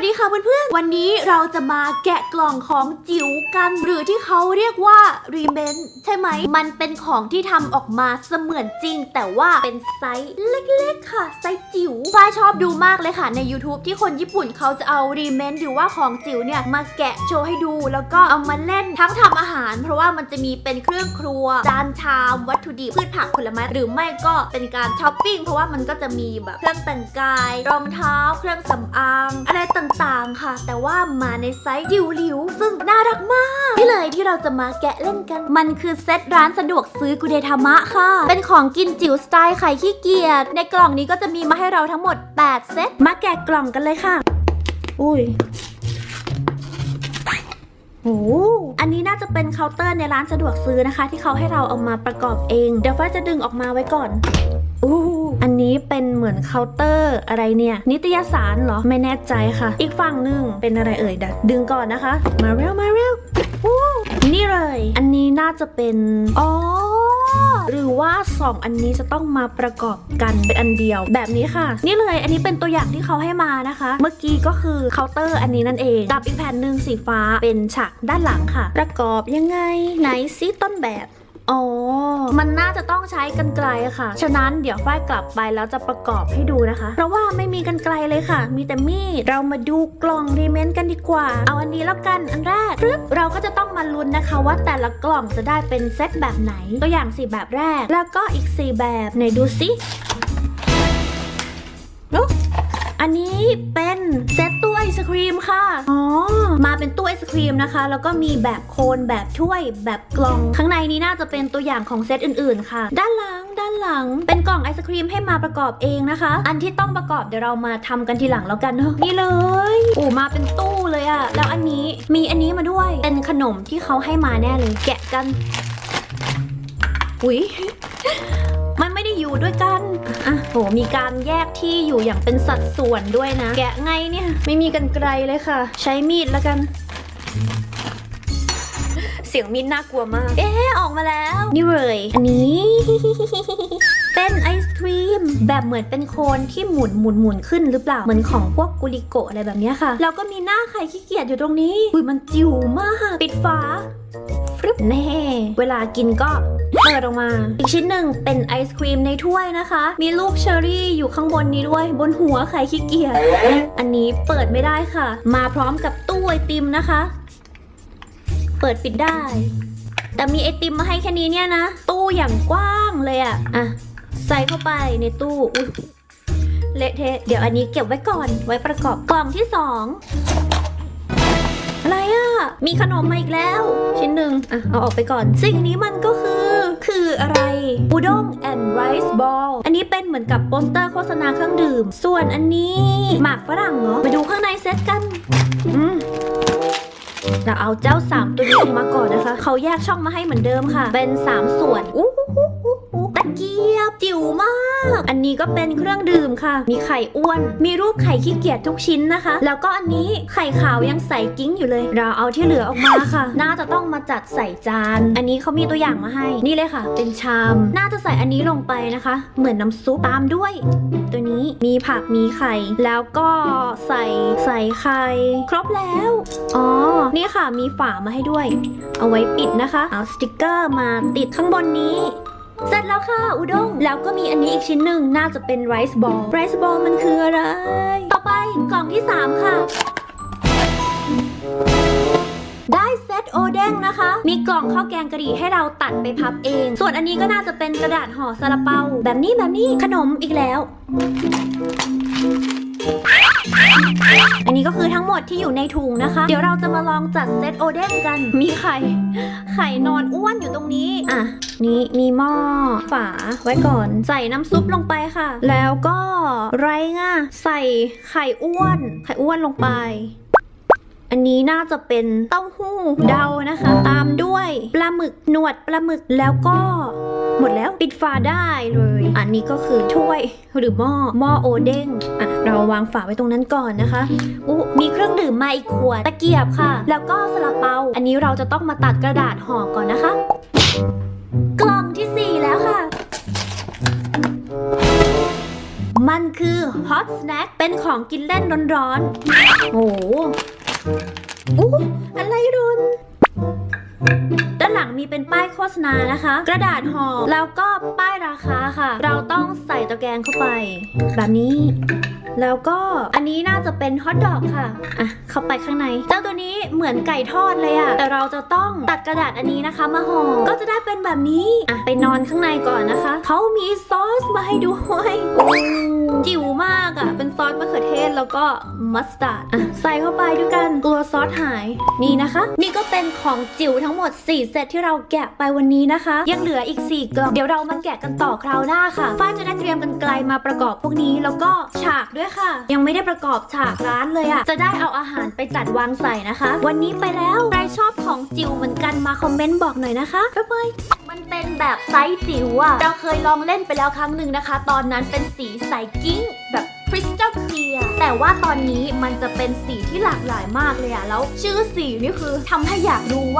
วัสดีค่ะเพื่อนๆ วันนี้เราจะมาแกะกล่องของจิ๋วกัน หรือที่เขาเรียกว่ารีเมนใช่ไหม มันเป็นของที่ทำออกมาเสมือนจริง แต่ว่าเป็นไซส์เล็กๆค่ะ ไซส์จิ๋วฝ้าชอบดูมากเลยค่ะใน YouTube ที่คนญี่ปุ่นเขาจะเอารีเมนหรือว่าของจิ๋วเนี่ยมาแกะโชว์ให้ดู แล้วก็เอามาเล่นทั้งทำอาหาร เพราะว่ามันจะมีเป็นเครื่องครัวจานชาม วัตถุดิบพืชผักผลไม้หรือไม่ก็เป็นการช้อปปิ้งเพราะว่ามันก็จะมีแบบเครื่องแต่งกายรองเท้า เครื่องสำอางอะไรต่างๆค่ะ แต่ว่ามาในไซส์จิ๋วหลิว ซึ่งน่ารักมาก นี่เลยที่เราจะมาแกะเล่นกัน มันคือเซตร้านสะดวกซื้อกุเดทามะค่ะ เป็นของกินจิ๋วสไตล์ไข่ขี้เกียจ ในกล่องนี้ก็จะมีมาให้เราทั้งหมด 8 เซต มาแกะกล่องกันเลยค่ะ อุ้ยโอ้อันนี้น่าจะเป็นเคาน์เตอร์ในร้านสะดวกซื้อนะคะ ที่เขาให้เราเอามาประกอบเอง เดี๋ยวฟ้าจะดึงออกมาไว้ก่อนอู้อั นี้เป็นเหมือนเคาน์เตอร์อะไรเนี่ย นิตยสารเหรอ ไม่แน่ใจค่ะ อีกฝั่งหนึ่งเป็นอะไรเอ่ยดี๋ยวดึงก่อนนะคะ มาเร็วมาเร็วนี่เลย อันนี้น่าจะเป็น อ๋อ หรือว่าสองอันนี้จะต้องมาประกอบกันเป็นอันเดียวแบบนี้ค่ะ นี่เลย อันนี้เป็นตัวอย่างที่เขาให้มานะคะ เมื่อกี้ก็คือเคาน์เตอร์อันนี้นั่นเอง กับอีกแผ่นหนึ่งสีฟ้าเป็นฉากด้านหลังค่ะ ประกอบยังไงไหนซิต้นแบบ อ๋อ มันน่าจะต้องใช้กันไกลค่ะ ฉะนั้นเดี๋ยวฝ้ายกลับไปแล้วจะประกอบให้ดูนะคะ เพราะว่าไม่มีกันไกลเลยค่ะ มีแต่มีด เรามาดูกล่องรีเมนต์กันดีกว่า เอาอันนี้แล้วกัน อันแรกปึ๊บเราก็จะต้องมาลุ้นนะคะ ว่าแต่ละกล่องจะได้เป็นเซตแบบไหน ตัวอย่างสี่แบบแรก แล้วก็อีกสี่แบบไหนดูสิอ้อันนี้เป็นเซตตู้ไอ ศครีมค่ะ อ๋อ มาเป็นตู้ไอศครีมนะคะ แล้วก็มีแบบโคนแบบถ้วยแบบกล่อง ข้างในนี้น่าจะเป็นตัวอย่างของเซตอื่นๆ ค่ะ ด้านหลังด้านหลัง เป็นกล่องไอศครีมให้มาประกอบเองนะคะ อันที่ต้องประกอบเดี๋ยวเรามาทำกันทีหลังแล้วกันเนอะนี่เลยโอ้มาเป็นตู้เลยอะแล้วอันนี้มีอันนี้มาด้วย เป็นขนมที่เขาให้มาแน่เลย แกะกันอุ้ย มันไม่ได้อยู่ด้วยกันอะโหมีการแยกที่อยู่อย่างเป็นสัดส่วนด้วยนะ แกะไงเนี่ยไม่มีกันไกลเลยค่ะ ใช้มีดแล้วกันเสียงมีดน่ากลัวมาก เอ๊ะ ออกมาแล้ว นี่เลย อันนี้ เป็นไอศครีม แบบเหมือนเป็นโคนที่หมุนหมุนหมุนขึ้นหรือเปล่า เหมือนของพวกกุลิโกะอะไรแบบเนี้ยค่ะ แล้วก็มีหน้าไข่ขี้เกียจอยู่ตรงนี้ อุ้ยมันจิ๋วมาก ปิดฝา ฟรึบแน่ เวลากินก็เปิดออกมา อีกชิ้นหนึ่งเป็นไอศครีมในถ้วยนะคะ มีลูกเชอรี่อยู่ข้างบนนี้ด้วย บนหัวไข่ขี้เกียจอันนี้เปิดไม่ได้ค่ะ มาพร้อมกับตู้ไอติมนะคะ เปิดปิดได้ แต่มีไอติมมาให้แค่นี้เนี่ยนะ ตู้อย่างกว้างเลยอะอะ ใส่เข้าไปในตู้เละเทะเดี๋ยวอันนี้เก็บไว้ก่อน ไว้ประกอบกล่องที่สอง มีขนมมาอีกแล้ว ชิ้นหนึ่งอะ เอาออกไปก่อน สิ่งนี้มันก็คือ คืออะไรอุด้ง and rice ball อันนี้เป็นเหมือนกับโปสเตอร์โฆษณาเครื่องดื่ม ส่วนอันนี้หมากฝรั่งเหรอไปดูข้างในเซตกัน อืมเราเอาเจ้า 3 ตัวนี้ออกมาก่อนนะคะ เขาแยกช่องมาให้เหมือนเดิมค่ะ เป็น 3 ส่วนอู้หูหูหูตะเกียบจิ๋วมาก อันนี้ก็เป็นเครื่องดื่มค่ะ มีไข่อ้วน มีรูปไข่ขี้เกียจทุกชิ้นนะคะ แล้วก็อันนี้ไข่ขาวยังใส่กิ้งอยู่เลย เราเอาที่เหลือออกมาค่ะ น่าจะต้องมาจัดใส่จาน อันนี้เขามีตัวอย่างมาให้ นี่เลยค่ะ เป็นชาม น่าจะใส่อันนี้ลงไปนะคะ เหมือนน้ำซุปตามด้วย ตัวนี้มีผักมีไข่ แล้วก็ใส่ใส่ไข่ครบแล้ว อ๋อ นี่ค่ะมีฝามาให้ด้วย เอาไว้ปิดนะคะ เอาสติกเกอร์มาติดข้างบนนี้ เสร็จแล้วค่ะอุด้ง แล้วก็มีอันนี้อีกชิ้นหนึ่งน่าจะเป็นไรซ์บอลไรซ์บอลมันคืออะไร ต่อไปกล่องที่ 3 ค่ะ ได้เซตโอเด้งนะคะ มีกล่องข้าวแกงกะหรี่ให้เราตัดไปพับเอง ส่วนอันนี้ก็น่าจะเป็นกระดาษห่อซาลาเปา แบบนี้แบบนี้ขนมอีกแล้ว อันนี้ก็คือทั้งหมดที่อยู่ในถุงนะคะ เดี๋ยวเราจะมาลองจัดเซตโอเด้งกัน มีไข่ ไข่นอนอ้วนอยู่ตรงนี้ อะ นี่มีหม้อ ฝา ไว้ก่อน ใส่น้ำซุปลงไปค่ะ แล้วก็ไรง่ะ ใส่ไข่อ้วน ไข่อ้วนลงไป อันนี้น่าจะเป็นเต้าหู้เดานะคะตามด้วย ปลาหมึกหนวดปลาหมึกแล้วก็ หมดแล้วปิดฝาได้เลย อันนี้ก็คือถ้วยหรือหม้อหม้อโอเด้งอะเราวางฝาไว้ตรงนั้นก่อนนะคะอู้มีเครื่องดื่มมาอีกขวดตะเกียบค่ะ แล้วก็ซาลาเปา อันนี้เราจะต้องมาตัดกระดาษห่อก่อนนะคะ กล่องที่สี่แล้วค่ะ มันคือ hot snack เป็นของกินเล่นร้อนๆโอ้โหอู้อะไรรุน ด้านหลังมีเป็นป้ายโฆษณานะคะ กระดาษห่อแล้วก็ป้ายราคา เราต้องใส่ตะแกรงเข้าไป แบบนี้ แล้วก็อันนี้น่าจะเป็นฮอทดอกค่ะ อะ เข้าไปข้างใน เจ้าตัวนี้เหมือนไก่ทอดเลยอะแต่เราจะต้องตัดกระดาษอันนี้นะคะมาห่อ ก็จะได้เป็นแบบนี้ อะ ไปนอนข้างในก่อนนะคะ เขามีซอสมาให้ด้วยโอ้จิ๋วมากอะเป็นซอสมะเขือเทศแล้วก็มัสตาร์ดอะใส่เข้าไปด้วยกันกลัวซอสหาย นี่นะคะ นี่ก็เป็นของจิ๋วทั้งหมด 4 เซตที่เราแกะไปวันนี้นะคะ ยังเหลืออีก 4กล่อง เดี๋ยวเรามาแกะกันต่อคราวหน้าค่ะฝ้ายจะได้เตรียมกันไกลมาประกอบพวกนี้แล้วก็ฉากด้วยค่ะ ยังไม่ได้ประกอบฉากร้านเลยอะจะได้เอาอาหารไปจัดวางใส่นะคะ วันนี้ไปแล้วใครชอบของจิ๋วเหมือนกันมาคอมเมนต์บอกหน่อยนะคะบ๊ายบายมันเป็นแบบไซส์จิ๋วอะเราเคยลองเล่นไปแล้วครั้งหนึ่งนะคะ ตอนนั้นเป็นสีใสกิ้งแบบคริสตัลเคลียร์แต่ว่าตอนนี้มันจะเป็นสีที่หลากหลายมากเลยอะแล้ว ชื่อสีนี่คือทำให้อยากรู้ว่า